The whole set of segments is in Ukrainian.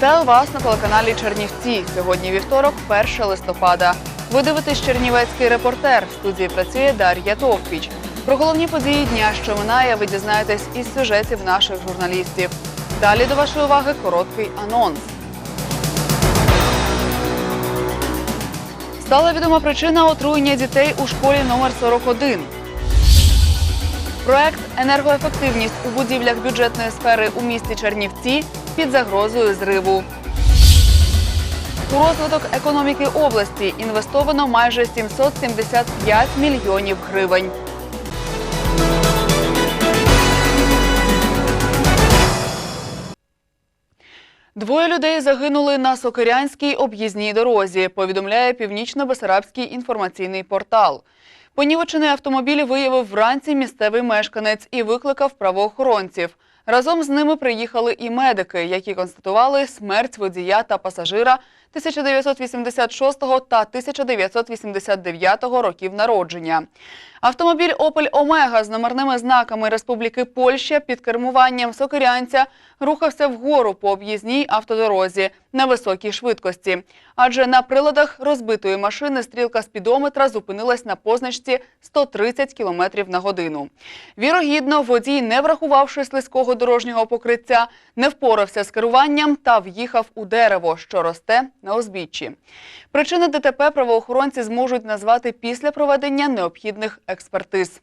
Вітаю вас на телеканалі Чернівці. Сьогодні вівторок, 1 листопада. Ви дивитесь Чернівецький репортер. В студії працює Дар'я Товпіч. Про головні події дня, що минає, ви дізнаєтесь із сюжетів наших журналістів. Далі до вашої уваги короткий анонс. Стала відома причина отруєння дітей у школі номер 41. Проект енергоефективність у будівлях бюджетної сфери у місті Чернівці під загрозою зриву. У розвиток економіки області інвестовано майже 775 мільйонів гривень. Двоє людей загинули на Сокирянській об'їзній дорозі, повідомляє Північно-Бесарабський інформаційний портал. Понівечений автомобіль виявив вранці місцевий мешканець і викликав правоохоронців. Разом з ними приїхали і медики, які констатували смерть водія та пасажира 1986 та 1989 років народження. Автомобіль Опель Омега з номерними знаками Республіки Польща під кермуванням сокирянця рухався вгору по об'їзній автодорозі на високій швидкості. Адже на приладах розбитої машини стрілка спідометра зупинилась на позначці 130 км на годину. Вірогідно, водій, не врахувавши слизького дорожнього покриття, не впорався з керуванням та в'їхав у дерево, що росте на узбіччі. Причини ДТП правоохоронці зможуть назвати після проведення необхідних експертиз.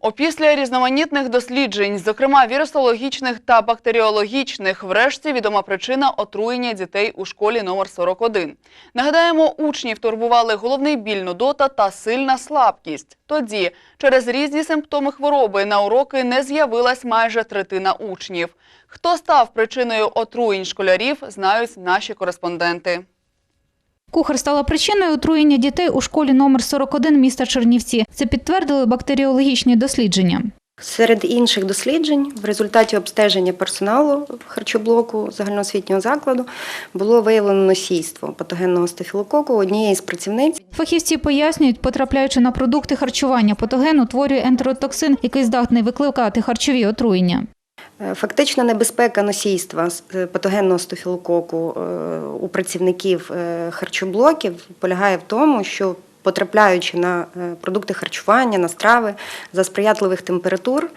Опісля різноманітних досліджень, зокрема вірусологічних та бактеріологічних, врешті відома причина отруєння дітей у школі номер 41. Нагадаємо, учнів турбували головний біль нудота та сильна слабкість. Тоді, через різні симптоми хвороби, на уроки не з'явилась майже третина учнів. Хто став причиною отруєнь школярів, знають наші кореспонденти. Кухар стала причиною отруєння дітей у школі номер 41 міста Чернівці. Це підтвердили бактеріологічні дослідження. Серед інших досліджень в результаті обстеження персоналу харчоблоку загальноосвітнього закладу було виявлено носійство патогенного стафілококу однієї з працівниць. Фахівці пояснюють, потрапляючи на продукти харчування, патоген утворює ентеротоксин, який здатний викликати харчові отруєння. Е, Фактична небезпека носійства е, патогенного стафілококу е, у працівників харчоблоків полягає в тому, що потрапляючи на продукти харчування, на страви за сприятливих температур,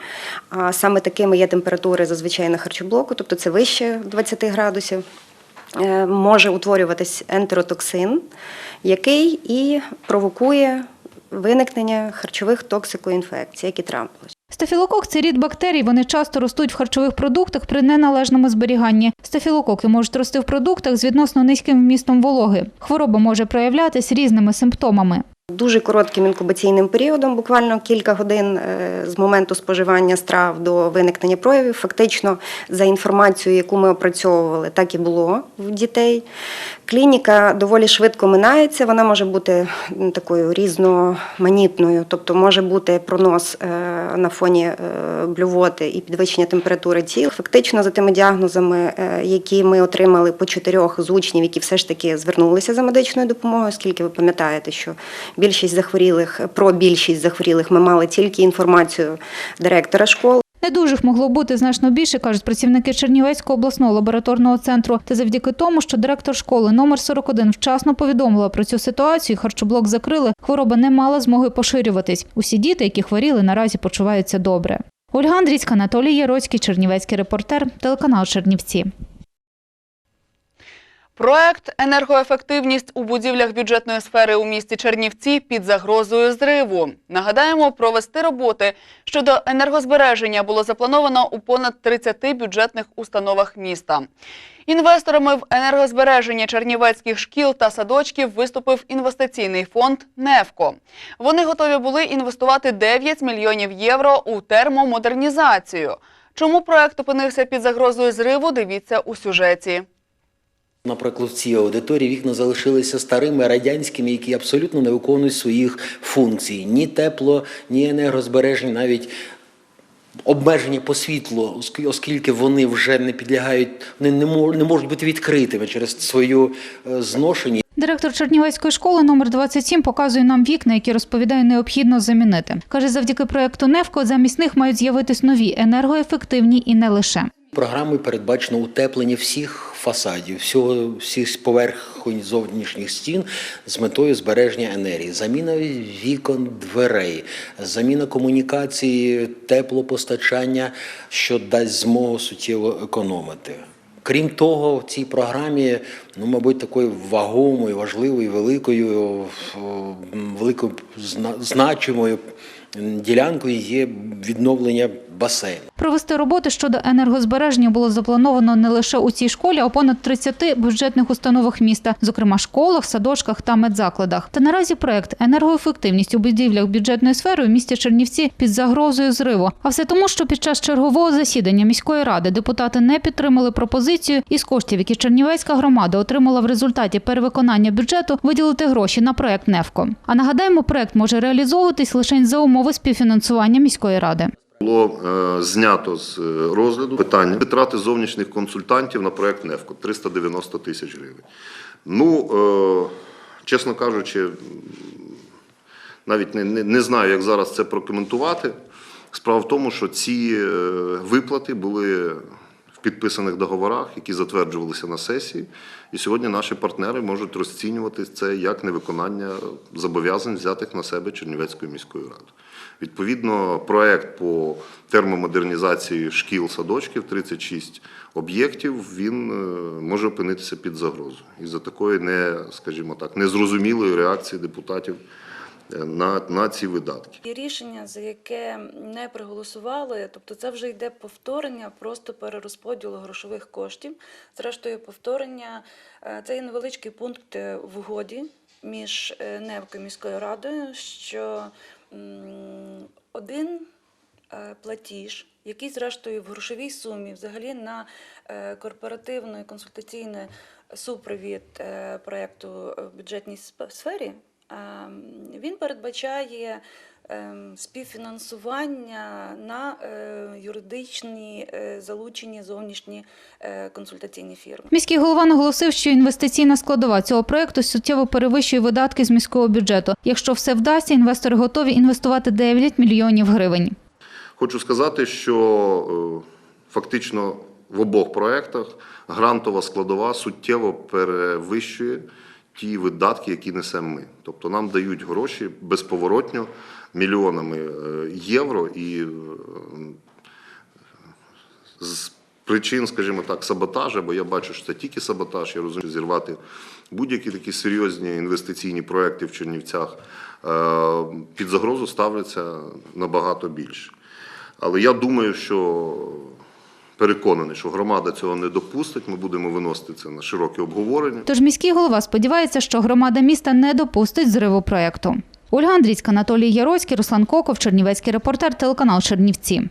а саме такими є температури зазвичай на харчоблоку, тобто це вище 20 градусів, може утворюватись ентеротоксин, який і провокує виникнення харчових токсикоінфекцій, які трапились. Стафілокок – це рід бактерій, вони часто ростуть в харчових продуктах при неналежному зберіганні. Стафілококи можуть рости в продуктах з відносно низьким вмістом вологи. Хвороба може проявлятись різними симптомами. Дуже коротким інкубаційним періодом, буквально кілька годин е, з моменту споживання страв до виникнення проявів. Фактично, за інформацією, яку ми опрацьовували, так і було в дітей. Клініка доволі швидко минається, вона може бути такою різноманітною, тобто може бути пронос е, на фоні е, блювоти і підвищення температури тіл. Фактично, за тими діагнозами, які ми отримали по чотирьох з учнів, які все ж таки звернулися за медичною допомогою, оскільки ви пам'ятаєте, що більшість захворілих про більшість захворілих ми мали тільки інформацію директора школ. Недужих могло бути значно більше, кажуть працівники Чернівецького обласного лабораторного центру. Та завдяки тому, що директор школи номер 41 вчасно повідомила про цю ситуацію, харчоблок закрили, хвороба не мала змоги поширюватись. Усі діти, які хворіли, наразі почуваються добре. Ольга Андрійська, Анатолій Яроцький, Чернівецький репортер, телеканал Чернівці. Проект енергоефективність у будівлях бюджетної сфери у місті Чернівці під загрозою зриву. Нагадаємо, провести роботи щодо енергозбереження було заплановано у понад 30 бюджетних установах міста. Інвесторами в енергозбереження чернівецьких шкіл та садочків виступив інвестиційний фонд «Невко». Вони готові були інвестувати 9 мільйонів євро у термомодернізацію. Чому проект опинився під загрозою зриву, дивіться у сюжеті. Наприклад, в цій аудиторії вікна залишилися старими радянськими, які абсолютно не виконують своїх функцій. Ні тепло, ні енергозбереження, навіть обмеження по світлу, оск- оскільки вони вже не підлягають, вони не можуть бути відкритими через свою е, зношення. Директор Чернівецької школи номер 27 показує нам вікна, які розповідає необхідно замінити. Каже, завдяки проекту «Невко» замість них мають з'явитись нові енергоефективні і не лише. Програмою передбачено утеплення всіх фасадів, всього всіх поверхонь зовнішніх стін з метою збереження енергії, заміна вікон, дверей, заміна комунікації, теплопостачання, що дасть змогу суттєво економити. Крім того, в цій програмі, ну, мабуть, такою вагомою, важливою, великою, великою значимою ділянкою є відновлення басейну. Провести роботи щодо енергозбереження було заплановано не лише у цій школі, а понад 30 бюджетних установах міста, зокрема школах, садочках та медзакладах. Та наразі проект енергоефективність у будівлях бюджетної сфери у місті Чернівці під загрозою зриву. А все тому, що під час чергового засідання міської ради депутати не підтримали пропозицію із коштів, які Чернівецька громада отримала в результаті перевиконання бюджету, виділити гроші на проект «Невко». А нагадаємо, проект може реалізовуватись лише за умови співфінансування міської ради. Було е, знято з е, розгляду питання витрати зовнішніх консультантів на проект НЕФКО 390 тисяч гривень. Ну, е, чесно кажучи, навіть не, не, знаю, як зараз це прокоментувати. Справа в тому, що ці виплати були підписаних договорах, які затверджувалися на сесії. І сьогодні наші партнери можуть розцінювати це як невиконання зобов'язань, взятих на себе Чернівецькою міською радою. Відповідно, проект по термомодернізації шкіл садочків 36 об'єктів він е, може опинитися під загрозою із-за такої не, скажімо так, незрозумілої реакції депутатів на, на ці видатки. І рішення, за яке не проголосували, тобто це вже йде повторення просто перерозподілу грошових коштів. Зрештою, повторення е, це є невеличкий пункт е, в угоді між е, НЕВКою міською радою, що один платіж, який зрештою в грошовій сумі взагалі на е, консультаційний супровід проєкту в бюджетній сфері, він передбачає ем, співфінансування на е, юридичні е, залучені зовнішні е, консультаційні фірми. Міський голова наголосив, що інвестиційна складова цього проекту суттєво перевищує видатки з міського бюджету. Якщо все вдасться, інвестори готові інвестувати 9 мільйонів гривень. Хочу сказати, що фактично в обох проєктах грантова складова суттєво перевищує ті видатки, які несемо ми. Тобто нам дають гроші безповоротньо мільйонами е, євро і е, з причин, скажімо так, саботажу, бо я бачу, що це тільки саботаж, я розумію, що зірвати будь-які такі серйозні інвестиційні проекти в Чернівцях е, під загрозу ставляться набагато більше. Але я думаю, що переконаний, що громада цього не допустить. Ми будемо виносити це на широке обговорення. Тож міський голова сподівається, що громада міста не допустить зриву проекту. Ольга Андрійська, Анатолій Яроцький, Руслан Коков, Чернівецький репортер, телеканал Чернівці.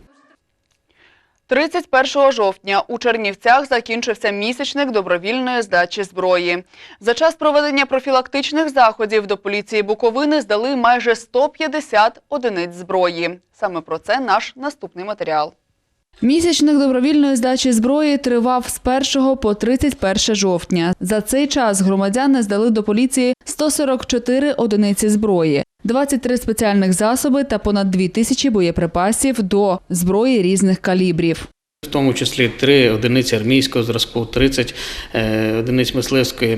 31 жовтня у Чернівцях закінчився місячник добровільної здачі зброї. За час проведення профілактичних заходів до поліції Буковини здали майже 150 одиниць зброї. Саме про це наш наступний матеріал. Місячник добровільної здачі зброї тривав з 1 по 31 жовтня. За цей час громадяни здали до поліції 144 одиниці зброї, 23 спеціальних засоби та понад 2 тисячі боєприпасів до зброї різних калібрів. В тому числі три одиниці армійського зразку, 30 е, одиниць мисливської е,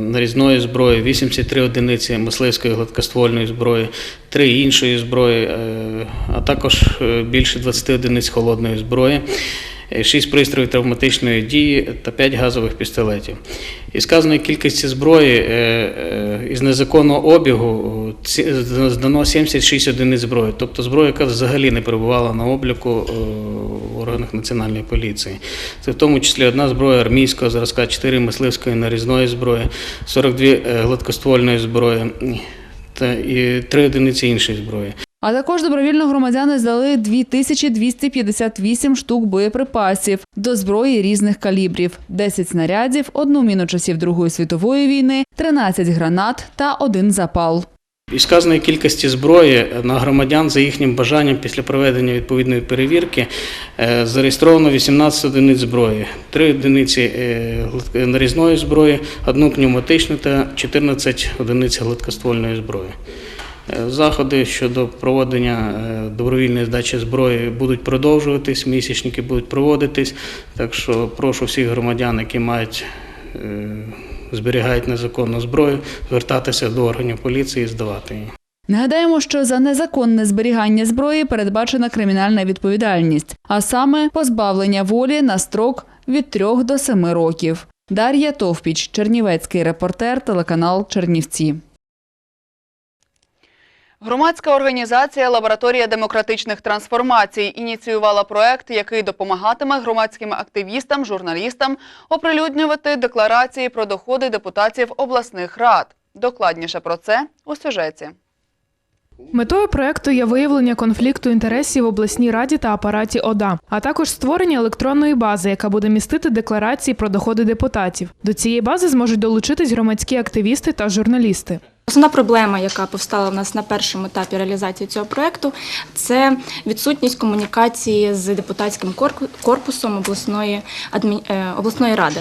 нарізної зброї, 83 одиниці мисливської гладкоствольної зброї, 3 іншої зброї, е, а також більше 20 одиниць холодної зброї. 6 пристроїв травматичної дії та 5 газових пістолетів. Із сказаної кількості зброї із незаконного обігу здано 76 одиниць зброї, тобто зброя, яка взагалі не перебувала на обліку органах національної поліції. Це в тому числі одна зброя армійського зразка, 4 мисливської нарізної зброї, 42 е, гладкоствольної зброї та і 3 одиниці іншої зброї. А також добровільно громадяни здали 2258 штук боєприпасів до зброї різних калібрів: 10 снарядів, одну міну часів Другої світової війни, 13 гранат та один запал. Із сказаної кількості зброї на громадян за їхнім бажанням після проведення відповідної перевірки е, зареєстровано 18 одиниць зброї, 3 одиниці е, нарізної зброї, одну пневматичну та 14 одиниць гладкоствольної зброї. Е, Заходи щодо проведення е, добровільної здачі зброї будуть продовжуватись, місячники будуть проводитись. Так що прошу всіх громадян, які мають е, зберігають незаконну зброю, звертатися до органів поліції і здавати її. Нагадаємо, що за незаконне зберігання зброї передбачена кримінальна відповідальність, а саме позбавлення волі на строк від 3 до 7 років. Дар'я Товпіч, Чернівецький репортер, телеканал Чернівці. Громадська організація Лабораторія демократичних трансформацій ініціювала проект, який допомагатиме громадським активістам, журналістам оприлюднювати декларації про доходи депутатів обласних рад. Докладніше про це у сюжеті. Метою проекту є виявлення конфлікту інтересів в обласній раді та апараті ОДА, а також створення електронної бази, яка буде містити декларації про доходи депутатів. До цієї бази зможуть долучитись громадські активісти та журналісти. Основна проблема, яка повстала в нас на першому етапі реалізації цього проекту, це відсутність комунікації з депутатським корпусом обласної адмі... е, обласної ради.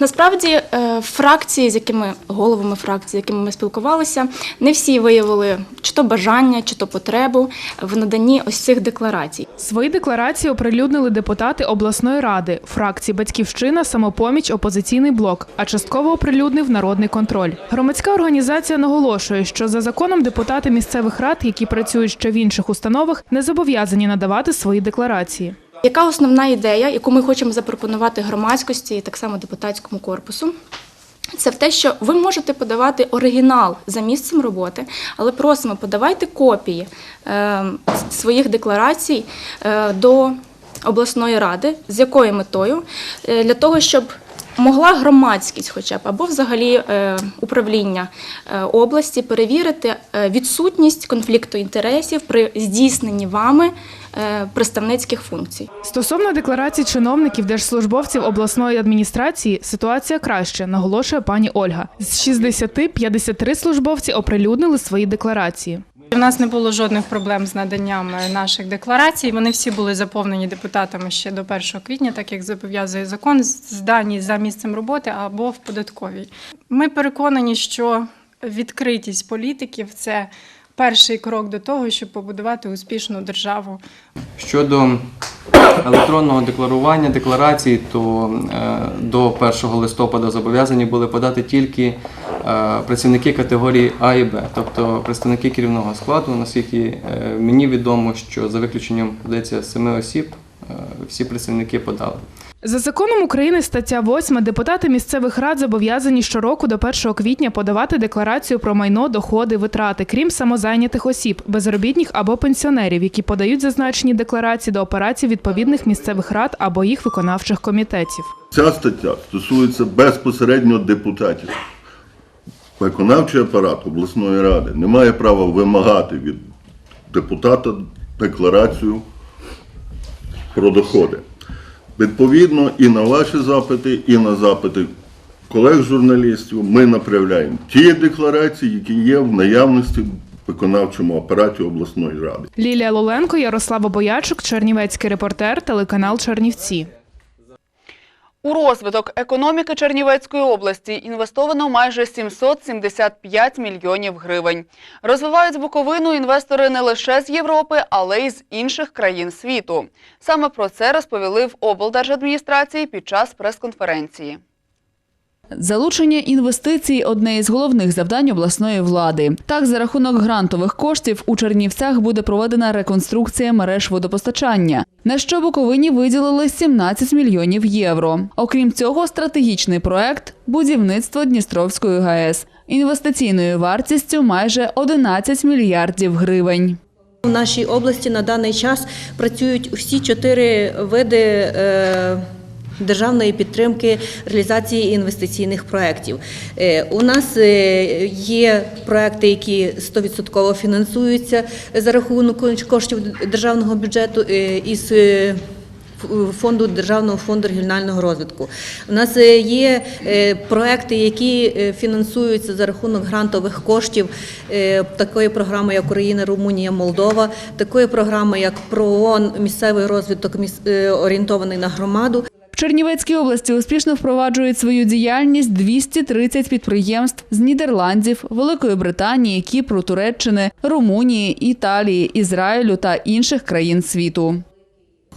Насправді, е, фракції, з якими головами фракцій, з якими ми спілкувалися, не всі виявили чи то бажання, чи то потребу в наданні ось цих декларацій. Свої декларації оприлюднили депутати обласної ради, фракції Батьківщина, самопоміч, опозиційний блок, а частково оприлюднив народний контроль. Громадська організація наголошує, що за законом депутати місцевих рад, які працюють ще в інших установах, не зобов'язані надавати свої декларації. Яка основна ідея, яку ми хочемо запропонувати громадськості і так само депутатському корпусу? Це в те, що ви можете подавати оригінал за місцем роботи, але просимо, подавайте копії е, своїх декларацій е, до обласної ради. З якою метою? Е, для того, щоб могла громадськість, хоча б або взагалі е, управління е, області перевірити е, відсутність конфлікту інтересів при здійсненні вами представницьких функцій. Стосовно декларацій чиновників держслужбовців обласної адміністрації ситуація краще, наголошує пані Ольга. З 60 53 службовці оприлюднили свої декларації. У нас не було жодних проблем з наданням е, наших декларацій. Вони всі були заповнені депутатами ще до 1 квітня, так як зобов'язує закон, здані за місцем роботи або в податковій. Ми переконані, що відкритість політиків це перший крок до того, щоб побудувати успішну державу. Щодо електронного декларування декларації, то е, до 1 листопада зобов'язані були подати тільки е, працівники категорії А і Б, тобто представники керівного складу. Наскільки е, мені відомо, що за виключенням здається семи осіб, всі працівники подали. За законом України стаття 8 депутати місцевих рад зобов'язані щороку до 1 квітня подавати декларацію про майно, доходи, витрати, крім самозайнятих осіб, безробітних або пенсіонерів, які подають зазначені декларації до операцій відповідних місцевих рад або їх виконавчих комітетів. Ця стаття стосується безпосередньо депутатів. Виконавчий апарат обласної ради не має права вимагати від депутата декларацію про доходи. Відповідно, і на ваші запити, і на запити колег-журналістів ми направляємо ті декларації, які є в наявності виконавчому апараті обласної ради. Лілія Лоленко, Ярослава Боячук, Чернівецький репортер, телеканал Чернівці. У розвиток економіки Чернівецької області інвестовано майже 775 мільйонів гривень. Розвивають Буковину інвестори не лише з Європи, але й з інших країн світу. Саме про це розповіли в облдержадміністрації під час прес-конференції. Залучення інвестицій одне із головних завдань обласної влади. Так, за рахунок грантових коштів у Чернівцях буде проведена реконструкція мереж водопостачання, на що Буковині виділили 17 мільйонів євро. Окрім цього, стратегічний проект будівництво Дністровської ГАЕС інвестиційною вартістю майже 11 мільярдів гривень. У нашій області на даний час працюють всі чотири види е, державної підтримки реалізації інвестиційних проєктів. Е, У нас е, є проекти, які 100% фінансуються за рахунок коштів державного бюджету е, із фонду державного фонду регіонального розвитку. У нас є проекти, які фінансуються за рахунок грантових коштів такої програми, як Україна, Румунія, Молдова, такої програми, як ПРООН, місцевий розвиток орієнтований на громаду. Чернівецькій області успішно впроваджують свою діяльність 230 підприємств з Нідерландів, Великої Британії, Кіпру, Туреччини, Румунії, Італії, Ізраїлю та інших країн світу.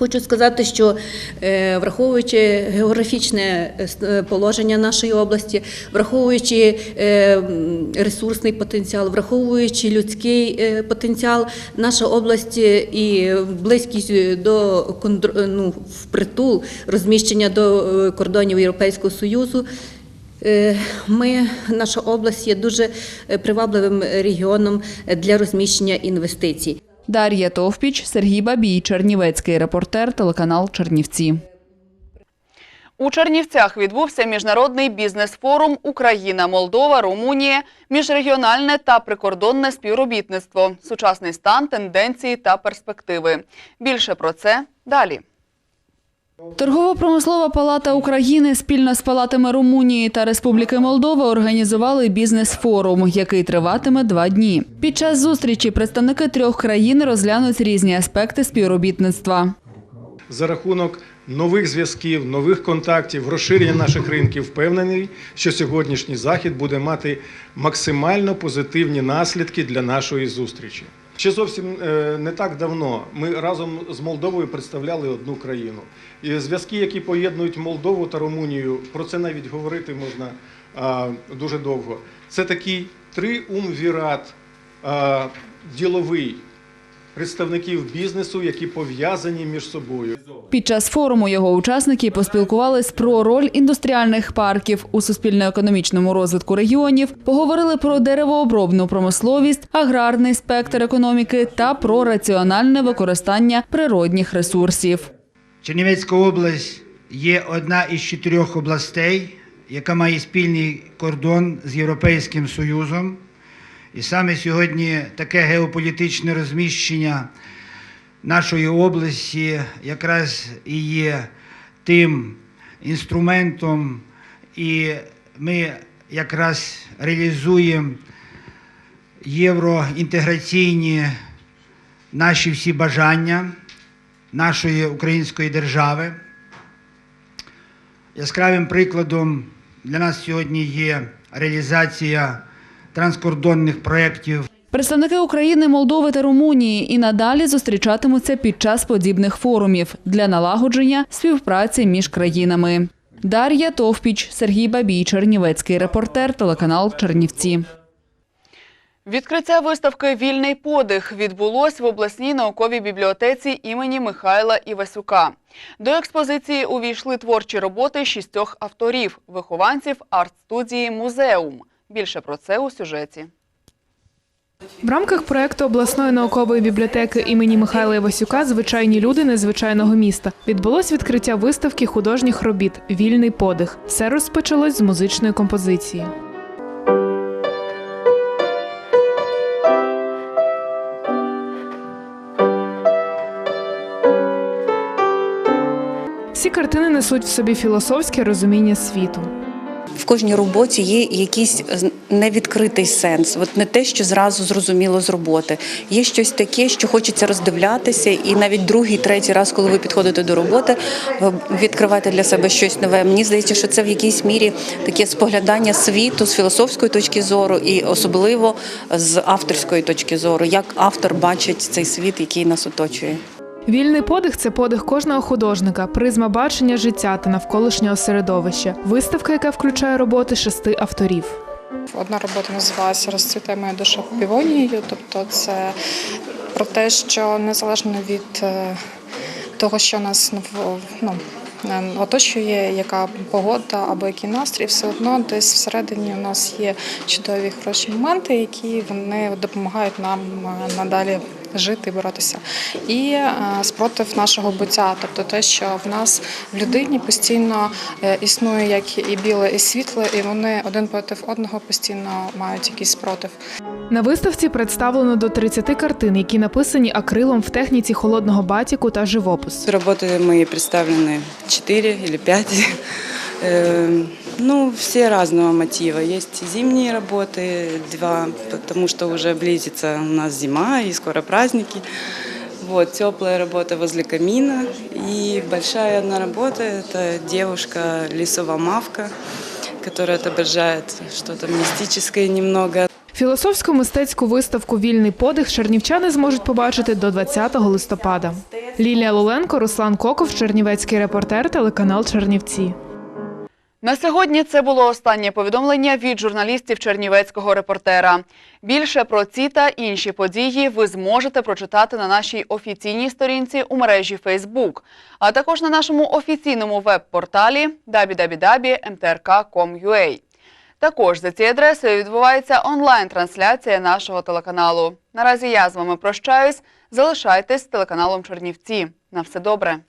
Хочу сказати, що е, враховуючи географічне е, е, положення нашої області, враховуючи ресурсний потенціал, враховуючи людський потенціал, наша область і близькість до ну, впритул розміщення до кордонів Європейського Союзу. Ми, наша область є дуже привабливим регіоном для розміщення інвестицій. Дар'я Товпіч, Сергій Бабій, Чернівецький репортер, телеканал Чернівці. У Чернівцях відбувся міжнародний бізнес-форум Україна, Молдова, Румунія, міжрегіональне та прикордонне співробітництво, сучасний стан, тенденції та перспективи. Більше про це далі. Торгово-промислова палата України спільно з палатами Румунії та Республіки Молдова організували бізнес-форум, який триватиме два дні. Під час зустрічі представники трьох країн розглянуть різні аспекти співробітництва. за рахунок нових зв'язків, нових контактів, розширення наших ринків, впевнений, що сьогоднішній захід буде мати максимально позитивні наслідки для нашої зустрічі. Ще зовсім е, не так давно ми разом з Молдовою представляли одну країну. І зв'язки, які поєднують Молдову та Румунію, про це навіть говорити можна дуже довго. Це такий триумвірат діловий представників бізнесу, які пов'язані між собою. Під час форуму його учасники поспілкувались про роль індустріальних парків у суспільно-економічному розвитку регіонів, поговорили про деревообробну промисловість, аграрний спектр економіки та про раціональне використання природних ресурсів. Чернівецька область є одна із чотирьох областей, яка має спільний кордон з Європейським Союзом. І саме сьогодні таке геополітичне розміщення нашої області якраз і є тим інструментом, і ми якраз реалізуємо євроінтеграційні наші всі бажання нашої української держави. Яскравим прикладом для нас сьогодні є реалізація транскордонних проєктів Представники України, Молдови та Румунії і надалі зустрічатимуться під час подібних форумів для налагодження співпраці між країнами. Дар'я Товпіч, Сергій Бабій, Чернівецький репортер, телеканал Чернівці. Відкриття виставки Вільний подих відбулось в обласній науковій бібліотеці імені Михайла Івасюка. До експозиції увійшли творчі роботи шістьох авторів, вихованців арт-студії Музеум. Більше про це у сюжеті. В рамках проекту обласної наукової бібліотеки імені Михайла Івасюка Звичайні люди незвичайного міста відбулось відкриття виставки художніх робіт Вільний подих. Все розпочалось з музичної композиції. Всі картини несуть в собі філософське розуміння світу. В кожній роботі є якийсь невідкритий сенс, от не те, що зразу зрозуміло з роботи. Є щось таке, що хочеться роздивлятися, і навіть другий, третій раз, коли ви підходите до роботи, відкриваєте для себе щось нове. Мені здається, що це в якійсь мірі таке споглядання світу з філософської точки зору, і особливо з авторської точки зору, як автор бачить цей світ, який нас оточує. Вільний подих це подих кожного художника, призма бачення життя та навколишнього середовища. Виставка, яка включає роботи шести авторів. Одна робота називалася Розцвіте моя душа півонією. Тобто, це про те, що незалежно від е, того, що нас ну, оточує, яка погода або який настрій, все одно десь всередині у нас є чудові хороші моменти, які вони допомагають нам е, надалі жити боротися. І е, спротив нашого буття, тобто те, що в нас в людині постійно е, існує як і біле, і світле, і вони один проти одного постійно мають якийсь спротив. На виставці представлено до 30 картин, які написані акрилом в техніці холодного батіку та живопис. Работы мои представлены 4 или 5. Э, Ну, все разного мотива. Есть зимние работы, два, потому что уже близится у нас зима и скоро праздники. Вот, теплая работа возле камина. И большая одна работа – это девушка лесова мавка, которая отображает что-то мистическое немного. Філософську мистецьку виставку Вільний подих чернівчани зможуть побачити до 20 листопада. Лілія Луленко, Руслан Коков, Чернівецький репортер, телеканал Чернівці. На сьогодні це було останнє повідомлення від журналістів Чернівецького репортера. Більше про ці та інші події ви зможете прочитати на нашій офіційній сторінці у мережі Facebook, а також на нашому офіційному веб-порталі www.mtrk.com.ua. Також за цією адресою відбувається онлайн-трансляція нашого телеканалу. Наразі я з вами прощаюсь. Залишайтесь з телеканалом Чернівці. На все добре.